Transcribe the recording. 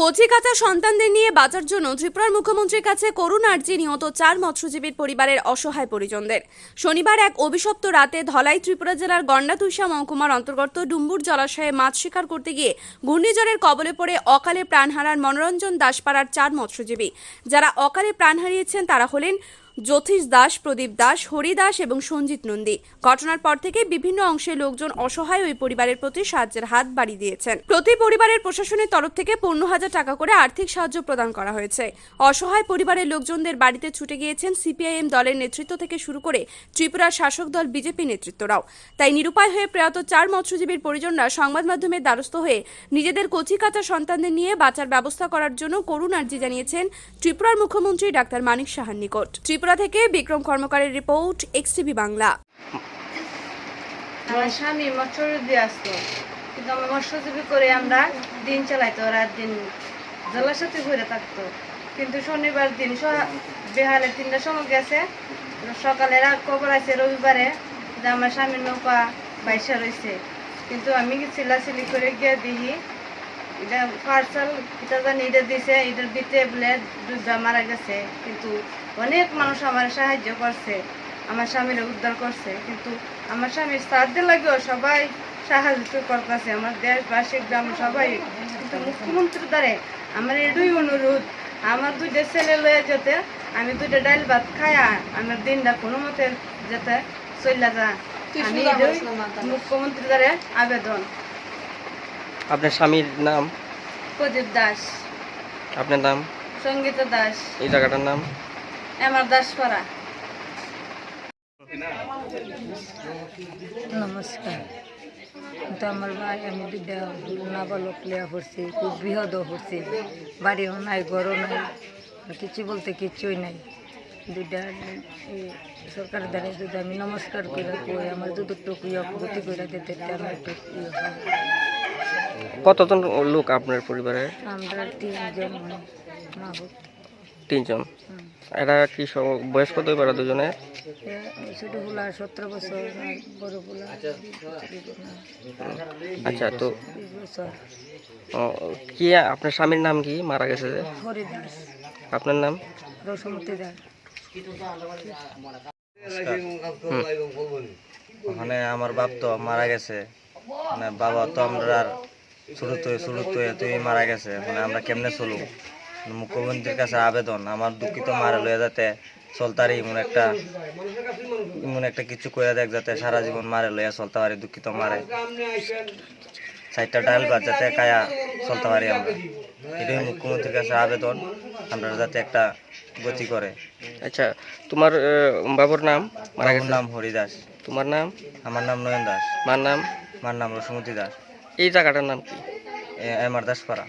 কচি সন্তানদের নিয়ে বাঁচার জন্য ত্রিপুরার মুখ্যমন্ত্রীর কাছে করুণ আর্জি নিহত চার মৎস্যজীবীর পরিবারের অসহায় পরিজনদের। শনিবার এক অভিশপ্ত রাতে ধলাই ত্রিপুরা জেলার গন্ডাতুষা মহকুমার অন্তর্গত ডুম্বুর জলাশয়ে মাছ শিকার করতে গিয়ে ঘূর্ণিঝড়ের কবলে পড়ে অকালে প্রাণ হারান মনোরঞ্জন দাসপাড়ার চার মৎস্যজীবী। যারা অকালে প্রাণ হারিয়েছেন তারা হলেন জ্যোতিষ দাস, প্রদীপ দাস, হরি দাস এবং সঞ্জিত নন্দী। ঘটনার পর থেকে বিভিন্ন অংশের লোকজন অসহায় ওই পরিবারের প্রতি সাহায্যের হাত বাড়িয়ে দিয়েছেন। প্রতি পরিবারের প্রশাসনের তরফ থেকে পনেরো হাজার টাকা করে আর্থিক সাহায্য প্রদান করা হয়েছে। অসহায় পরিবারের লোকজনদের বাড়িতে ছুটে গিয়েছেন সিপিআইএম দলের নেতৃত্ব থেকে শুরু করে ত্রিপুরার শাসক দল বিজেপি নেতৃত্বরাও। তাই নিরুপায় হয়ে প্রয়াত চার মৎস্যজীবীর পরিজনরা সংবাদ মাধ্যমের দ্বারস্থ হয়ে নিজেদের কচি কাঁচা সন্তানদের নিয়ে বাঁচার ব্যবস্থা করার জন্য করুণ আর্জি জানিয়েছেন ত্রিপুরার মুখ্যমন্ত্রী ডাক্তার মানিক সাহার নিকট। ত্রিপুরা থেকে বিক্রম কর্মকারের রিপোর্ট এক্সটিভি বাংলা। আমার স্বামী মৎস্যজীবী আসতো, কিন্তু আমরা মৎস্যজীবী করে আমরা দিন চালাইতো, রাত দিন জলের ঘুরে থাকতো। কিন্তু শনিবার দিন বেহালে তিনটার সময় গেছে, সকালে খবর আছে রবিবারে যে আমার স্বামীর নৌকা বাইসা রয়েছে। কিন্তু আমি চিল্লাচিল্লি করে গিয়ে দেখি, এটা পার্সেল এটা জানি, এটা দিছে, এটার দিতে বলে দুধটা মারা গেছে। কিন্তু অনেক মানুষ আমার সাহায্য করছে আমার স্বামীর উদ্ধার করছে কিন্তু আমার স্বামীর সাহায্য লাগেও সবাই সাহায্য করতেছে আমার দেশবাসী গ্রাম সবাই। কিন্তু মুখ্যমন্ত্রী দ্বারে আমার এটাই অনুরোধ আমার দুইটা ছেলে লয়ে যেতে আমি দুইটা ডাইল ভাত খায়া আমার দিনটা কোনো মতে যেতে চলে যা আমি মুখ্যমন্ত্রী দ্বারে আবেদন। আপনার স্বামীর নাম? প্রদীপ দাস। আপনার নাম? সঙ্গীতা দাস। এই জায়গাটার নাম? আমার দাসপাড়া। নমস্কার। তো আমার ভাই আমি দুটা নাবালক লিয়া পড়ছি খুব বৃহৎ পড়ছি। বাড়িও নাই ঘরও নাই কিছু বলতে কিছুই নাই। দুটা এই সরকার দ্বারা যদি আমি নমস্কার করে কই আমার যদি একটু ইয়ে গতি করে দিতে আমার একটু ইয়ে। কতজন লোক আপনার পরিবারে আমরা তিনজন মা। তিনজন। এরা কি সব- বয়স কত পারে দুজনে? এ ফুলা সতেরো বছর বড় ফুলা। আচ্ছা তো ও, কি আপনার স্বামীর নাম কি? মারা গেছে যে? আপনার নাম? রসমতি দাস। ওখানে আমার বাপ তো মারা গেছে। মানে বাবা তো আমরা আর ছোট তো ছোট তো তুই মারা গেছে। মানে আমরা কেমনে চলু মুখ্যমন্ত্রীর কাছে আবেদন। আমার দুঃখিত মারা লয়ে যাতে চলতারি এমন একটা এমন একটা কিছু করে দেখ যাতে সারা জীবন মারে লইয়া চলতে পারি দুঃখিত মারে। চারটা ডাল ভাত যাতে কায়া চলতে পারি আমরা। এটাই মুখ্যমন্ত্রীর কাছে আবেদন আমরা যাতে একটা গতি করে। আচ্ছা তোমার বাবুর নাম? মারা গেছে? নাম হরিদাস। তোমার নাম? আমার নাম নয়ন দাস। মার নাম? আমার নাম রসমতি দাস। এই জায়গাটার নাম কি? এ- আমার দাসপাড়া।